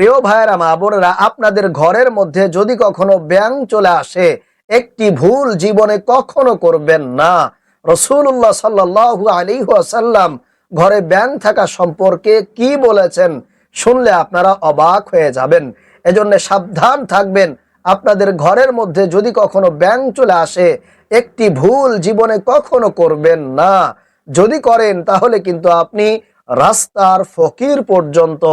প্রিয় ভাইয়েরা, মা বোনেরা, আপনাদের ঘরের মধ্যে যদি কখনো ব্যাং চলে আসে, একটি ভুল জীবনে কখনো করবেন না। রসুল্লাহ সাল্লাহু আলী আসাল্লাম ঘরে ব্যাং থাকা সম্পর্কে কি বলেছেন শুনলে আপনারা অবাক হয়ে যাবেন। এজন্য সাবধান থাকবেন, আপনাদের ঘরের মধ্যে যদি কখনো ব্যাং চলে আসে, একটি ভুল জীবনে কখনো করবেন না। যদি করেন, তাহলে কিন্তু আপনি রাস্তার ফকির পর্যন্ত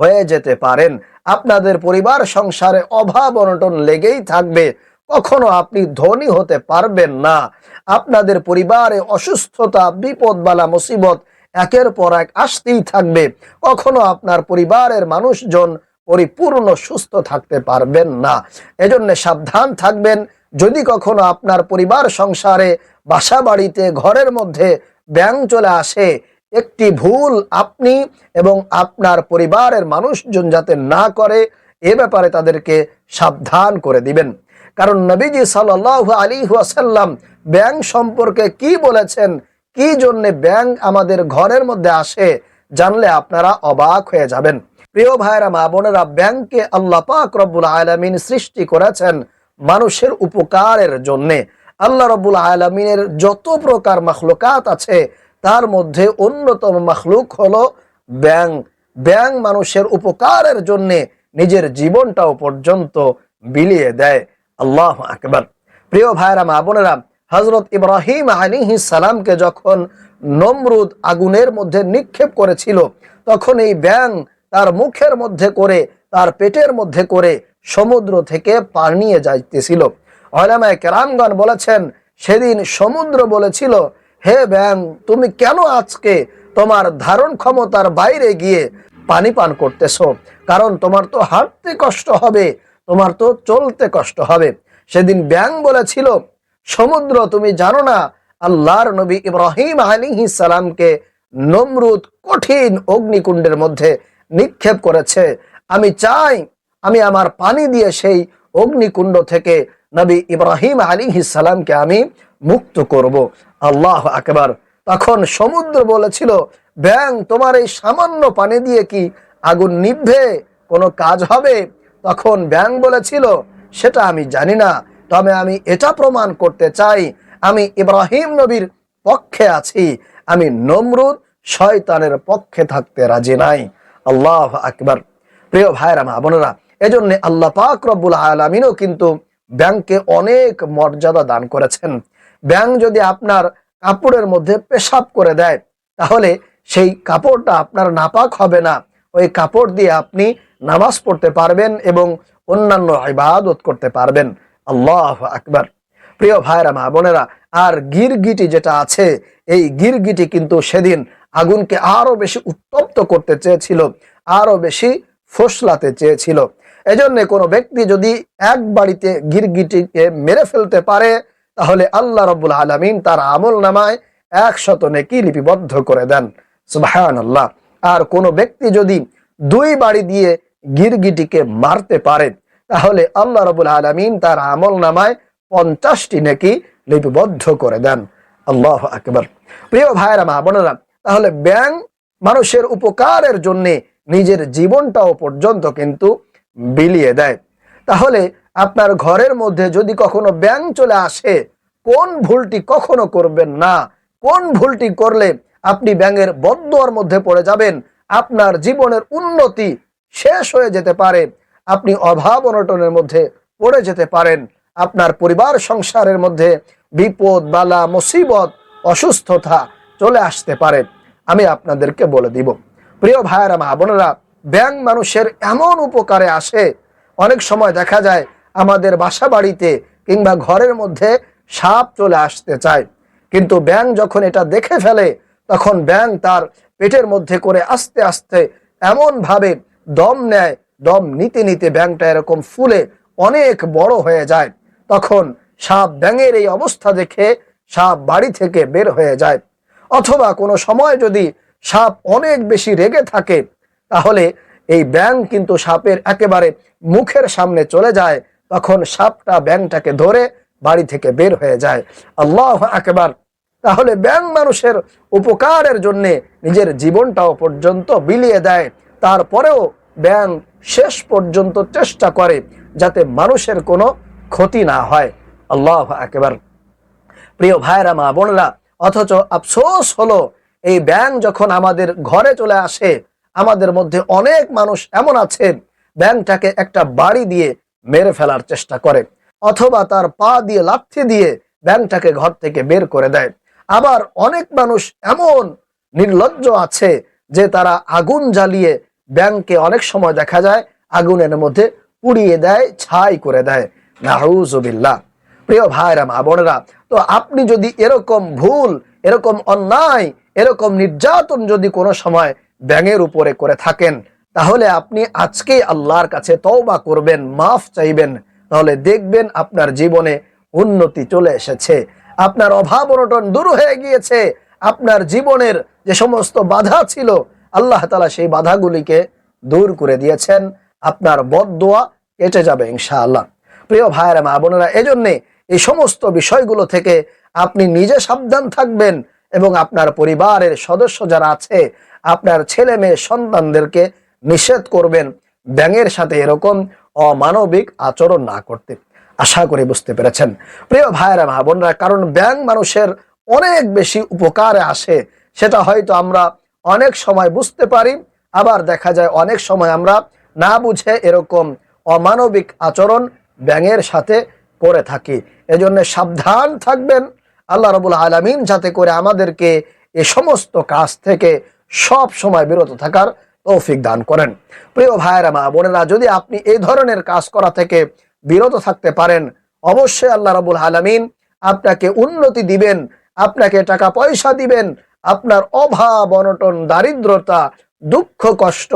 হয়ে যেতে পারেন। আপনাদের পরিবার সংসারে অভাব অনটন লেগেই থাকবে। কখনো আপনি ধনী হতে পারবেন না। আপনাদের পরিবারে অসুস্থতা বিপদ বালা মুসিবত একের পর এক আসতেই থাকবে। কখনো আপনার পরিবারের মানুষজন পরিপূর্ণ সুস্থ থাকতে পারবেন না। এজন্য সাবধান থাকবেন। যদি কখনো আপনার পরিবার সংসারে বাসা বাড়িতে ঘরের মধ্যে ব্যাং চলে আসে একটি ভুল আপনি এবং আপনার পরিবারের মানুষজন যাতে না করে, এ ব্যাপারে তাদেরকে সাবধান করে দিবেন। কারণ নবীজি সাল আলী ওয়াসাল্লাম ব্যাংক সম্পর্কে কি বলেছেন, কি জন্যে ব্যাংক আমাদের ঘরের মধ্যে আসে, জানলে আপনারা অবাক হয়ে যাবেন। প্রিয় ভাইরা মা বোনেরা, ব্যাংকে আল্লাহ পাক রব্বুল আলমিন সৃষ্টি করেছেন মানুষের উপকারের জন্যে। আল্লাহ রব্বুল আলমিনের যত প্রকার মখলুকাত আছে তার মধ্যে অন্যতম মখলুক হলো ব্যাং। ব্যাং মানুষের উপকারের জন্যে নিজের জীবনটাও পর্যন্ত বিলিয়ে দেয়। আল্লাহ আকবর। প্রিয় ভাইরা মা বোনেরা হজরত ইব্রাহিম আলিহি সালামকে যখন নমরুদ আগুনের মধ্যে নিক্ষেপ করেছিল, তখন এই ব্যাং তার মুখের মধ্যে করে, তার পেটের মধ্যে করে সমুদ্র থেকে পানিয়ে যাইতেছিল। অলামায় কেরামগণ বলেছেন, সেদিন সমুদ্র বলেছিল হে ব্যাং তুমি কেন আজকে তোমার ধারণ ক্ষমতার বাইরে গিয়ে পানি পান করতেছ? কারণ তোমার তো হাঁটতে কষ্ট হবে, তোমার তো চলতে কষ্ট হবে। সেদিন ব্যাং বলেছিল, সমুদ্র তুমি জানো না, আল্লাহর নবী ইব্রাহিম আলিহি সালামকে নমরুদ কঠিন অগ্নিকুণ্ডের মধ্যে নিক্ষেপ করেছে। আমি চাই, আমি আমার পানি দিয়ে সেই অগ্নিকুণ্ড থেকে নবী ইব্রাহিম আলী সালামকে আমি মুক্ত করব। আল্লাহ আকবার। তখন সমুদ্র বলেছিল, ব্যাং, তোমার এই সামান্য পানি দিয়ে কি আগুন নিভবে? কোনো কাজ হবে? তখন ব্যাং বলেছিল, সেটা আমি জানি না, তবে আমি এটা প্রমাণ করতে চাই। আমি ইব্রাহিম নবীর পক্ষে আছি। আমি নমরুদ শয়তানের পক্ষে থাকতে রাজি নাই। আল্লাহ আকবার। প্রিয় ভাইরা মা বোনেরা, এজন্য আল্লাহ পাক রব্বুল আলমিনও কিন্তু ব্যাংকে অনেক মর্যাদা দান করেছেন। ব্যাংক যদি আপনার কাপড়ের মধ্যে পেশাব করে দেয়, তাহলে সেই কাপড়টা আপনার নাপাক হবে না। ওই কাপড় দিয়ে আপনি নামাজ পড়তে পারবেন এবং অন্যান্য ইবাদত করতে পারবেন। আল্লাহ আকবার। প্রিয় ভাইরা মা বোনেরা, আর গিরগিটি যেটা আছে, এই গিরগিটি কিন্তু সেদিন আগুনকে আরও বেশি উত্তপ্ত করতে চেয়েছিল, আরও বেশি ফসলাতে চেয়েছিল। এজন্য কোনো ব্যক্তি যদি এক বাড়িতে গিরগিটিকে মেরে ফেলতে পারে তাহলে আল্লাহ রব্বুল আলমিন তার আমল নামায় একশত নেকি লিপিবদ্ধ করে দেন। সুবাহান আল্লাহ আর কোনো ব্যক্তি যদি দুই বাড়ি দিয়ে গিরগিটিকে মারতে পারে, তাহলে আল্লাহ রবুল আলমিন তার আমল নামায় পঞ্চাশটি নেকি লিপিবদ্ধ করে দেন। আল্লাহ আকবর। প্রিয় ভাইরা মা বোনেরা, তাহলে ব্যাং মানুষের উপকারের জন্যে নিজের জীবনটাও পর্যন্ত কিন্তু বিলিয়ে দেয়। তাহলে আপনার ঘরের মধ্যে যদি কখনো ব্যাং চলে আসে, কোন ভুলটি কখনো করবেন না? কোন ভুলটি করলে আপনি ব্যাঙের বদ্ধর মধ্যে পড়ে যাবেন? আপনার জীবনের উন্নতি শেষ হয়ে যেতে পারে। আপনি অভাব অনটনের মধ্যে পড়ে যেতে পারেন। আপনার পরিবার সংসারের মধ্যে বিপদ, বালা, মুসিবত, অসুস্থতা চলে আসতে পারে। আমি আপনাদেরকে বলে দিব। প্রিয় ভাইয়েরা, মা বোনেরা ব্যাং মানুষের এমন উপকারে আসে। অনেক সময় দেখা যায় আমাদের বাসা বাড়িতে কিংবা ঘরের মধ্যে সাপ চলে আসতে চায়। কিন্তু ব্যাং যখন এটা দেখে ফেলে, তখন ব্যাং তার পেটের মধ্যে করে আস্তে আস্তে এমন ভাবে দম নেয়, দম নিতে নিতে ব্যাংটা এরকম ফুলে অনেক বড় হয়ে যায়। তখন সাপ ব্যাঙের এই অবস্থা দেখে সাপ বাড়ি থেকে বের হয়ে যায়। অথবা কোনো সময় যদি সাপ অনেক বেশি রেগে থাকে, তাহলে এই ব্যাং কিন্তু সাপের একেবারে মুখের সামনে চলে যায় তখন সাপটা ব্যাংটাকে ধরে বাড়ি থেকে বের হয়ে যায়। আল্লাহ একেবার তাহলে ব্যাং মানুষের উপকারের জন্যে নিজের জীবনটাও পর্যন্ত বিলিয়ে দেয়। তারপরেও ব্যাং শেষ পর্যন্ত চেষ্টা করে যাতে মানুষের কোনো ক্ষতি না হয়। আল্লাহ একেবার প্রিয় ভাইরা, মা বোনরা, অথচ আফসোস হলো, এই ব্যাংক যখন আমাদের ঘরে চলে আসে, আমাদের মধ্যে অনেক মানুষ এমন আছে ব্যাংকটাকে একটা বাড়ি দিয়ে মেরে ফেলার চেষ্টা করে, অথবা তার পা দিয়ে লাথি দিয়ে ব্যাংকটাকে ঘর থেকে বের করে দেয়। আবার অনেক মানুষ এমন নির্লজ্জ আছে যে তারা আগুন জ্বালিয়ে ব্যাংকে অনেক সময় দেখা যায় আগুনের মধ্যে পুড়িয়ে দেয়, ছাই করে দেয়। নাহুজুবিল্লাহ প্রিয় ভাইরা, মা বোনেরা, তো আপনি যদি এরকম ভুল, এরকম অন্যায়, এরকম নির্যাতন যদি কোনো সময় ব্যাঙের উপরে করে থাকেন তাহলে আপনি আজকে আল্লাহর কাছে তওবা করবেন, মাফ চাইবেন, তাহলে দেখবেন আপনার জীবনে উন্নতি চলে এসেছে। আপনার অভাব অনটন দূর হয়ে গিয়েছে। আপনার জীবনের যে সমস্ত বাধা ছিল, আল্লাহ তালা সেই বাধাগুলিকে দূর করে দিয়েছেন। আপনার বদদোয়া কেটে যাবে ইনশাআল্লাহ। প্রিয় ভাইয়েরা মা বোনেরা, এজন্যে এই সমস্ত বিষয়গুলো থেকে আপনি নিজে সাবধান থাকবেন এবং আপনার পরিবারের সদস্য যারা আছে, আপনার ছেলে মেয়ে সন্তানদেরকে নিষেধ করবেন ব্যাঙের সাথে এরকম অমানবিক আচরণ না করতে। আশা করি বুঝতে পেরেছেন। প্রিয় ভাইয়েরা, মা বোনরা, কারণ ব্যাং মানুষের অনেক বেশি উপকারে আসে, সেটা হয়তো আমরা অনেক সময় বুঝতে পারি, আবার দেখা যায় অনেক সময় আমরা না বুঝে এরকম অমানবিক আচরণ ব্যাঙের সাথে করে থাকি। এজন্য সাবধান থাকবেন। আল্লাহ রবুল আলমিন যাতে করে আমাদেরকে এ সমস্ত কাজ থেকে সব সময় বিরত থাকার তৌফিক দান করেন। প্রিয় ভাইয়েরা, মা বোনেরা, যদি আপনি এই ধরনের কাজ করা থেকে বিরত থাকতে পারেন, অবশ্যই আল্লাহ রবুল আলমিন আপনাকে উন্নতি দিবেন, আপনাকে টাকা পয়সা দিবেন, আপনার অভাব, অনটন, দারিদ্রতা, দুঃখ, কষ্ট,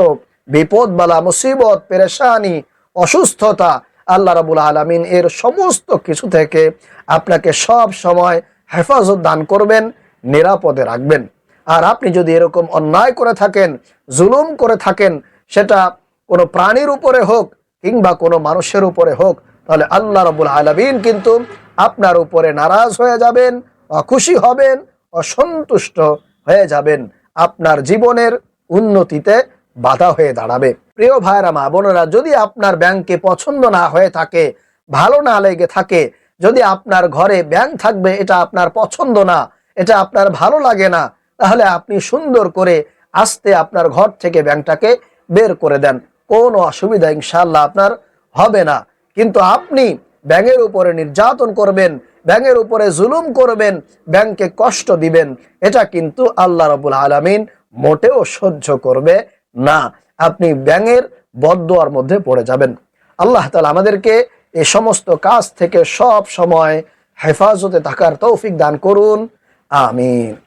বিপদ, বালা, মুসিবত, পেরেশানি, অসুস্থতা, আল্লাহ রাবুল আলমিন এর সমস্ত কিছু থেকে আপনাকে সব সময় হেফাজত দান করবেন, নিরাপদে রাখবেন। আর আপনি যদি এরকম অন্যায় করে থাকেন, জুলুম করে থাকেন, সেটা কোনো প্রাণীর উপরে হোক কিংবা কোনো মানুষের উপরে হোক, তাহলে আল্লাহ রবুল আলমিন কিন্তু আপনার উপরে নারাজ হয়ে যাবেন, অখুশি হবেন, অসন্তুষ্ট হয়ে যাবেন। আপনার জীবনের উন্নতিতে বাধা হয়ে দাঁড়াবে। প্রিয় ভাইরা মা বোনেরা, যদি আপনার ব্যাংকে পছন্দ না হয়ে থাকে, ভালো না লেগে থাকে, যদি আপনার ঘরে ব্যাংক থাকবে, এটা আপনার পছন্দ না, এটা আপনার ভালো লাগে না তাহলে আপনি সুন্দর করে আস্তে আপনার ঘর থেকে ব্যাংকটাকে বের করে দেন। কোনো অসুবিধা ইনশাল্লাহ আপনার হবে না। কিন্তু আপনি ব্যাঙের উপরে নির্যাতন করবেন ব্যাঙের উপরে জুলুম করবেন, ব্যাংকে কষ্ট দিবেন, এটা কিন্তু আল্লাহ রবুল আলমিন মোটেও সহ্য করবে না। আপনি ব্যাঙের বদোয়ার মধ্যে পড়ে যাবেন। আল্লাহ তালা আমাদেরকে এ সমস্ত কাজ থেকে সব সময় হেফাজতে থাকার তৌফিক দান করুন। আমিন।